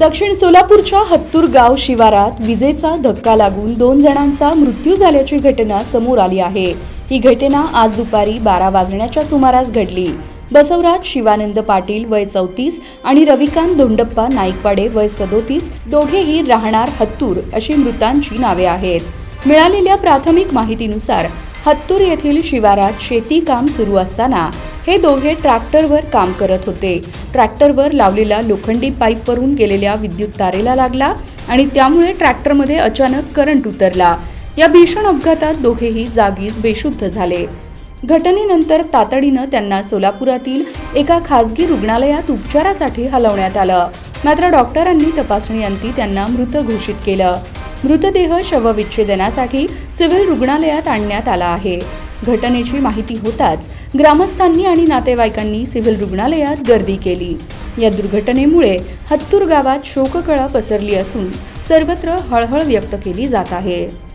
दक्षिण सोलापूरच्या हत्तूर गाव शिवारात विजेचा धक्का लागून दोन जणांचा मृत्यू झाल्याची घटना समोर आली आहे. ही घटना आज दुपारी बारा वाजण्याच्या सुमारास घडली. बसवराज शिवानंद पाटील वय चौतीस आणि रविकांत धोंडप्पा नाईकवाडे वय सदोतीस दोघेही राहणार हत्तूर अशी मृतांची नावे आहेत. मिळालेल्या प्राथमिक माहितीनुसार हत्तूर येथील शिवारात शेती काम सुरू असताना हे दोघे ट्रॅक्टरवर काम करत होते. ट्रॅक्टरवर लावलेला लोखंडी पाईपवरून गेलेल्या विद्युत तारेला लागला आणि त्यामुळे ट्रॅक्टरमध्ये अचानक करंट उतरला. या भीषण अपघातात दोघेही जागीच बेशुद्ध झाले. घटनेनंतर तातडीनं त्यांना सोलापुरातील एका खासगी रुग्णालयात उपचारासाठी हलवण्यात आलं. मात्र डॉक्टरांनी तपासणीअंती त्यांना मृत घोषित केलं. मृतदेह शवविच्छेदनासाठी सिव्हिल रुग्णालयात आणण्यात आला आहे. घटनेची माहिती होताच ग्रामस्थांनी आणि नातेवाईकांनी सिव्हिल रुग्णालयात गर्दी केली. या दुर्घटनेमुळे हत्तूर गावात शोककळा पसरली असून सर्वत्र हळहळ व्यक्त केली जात आहे.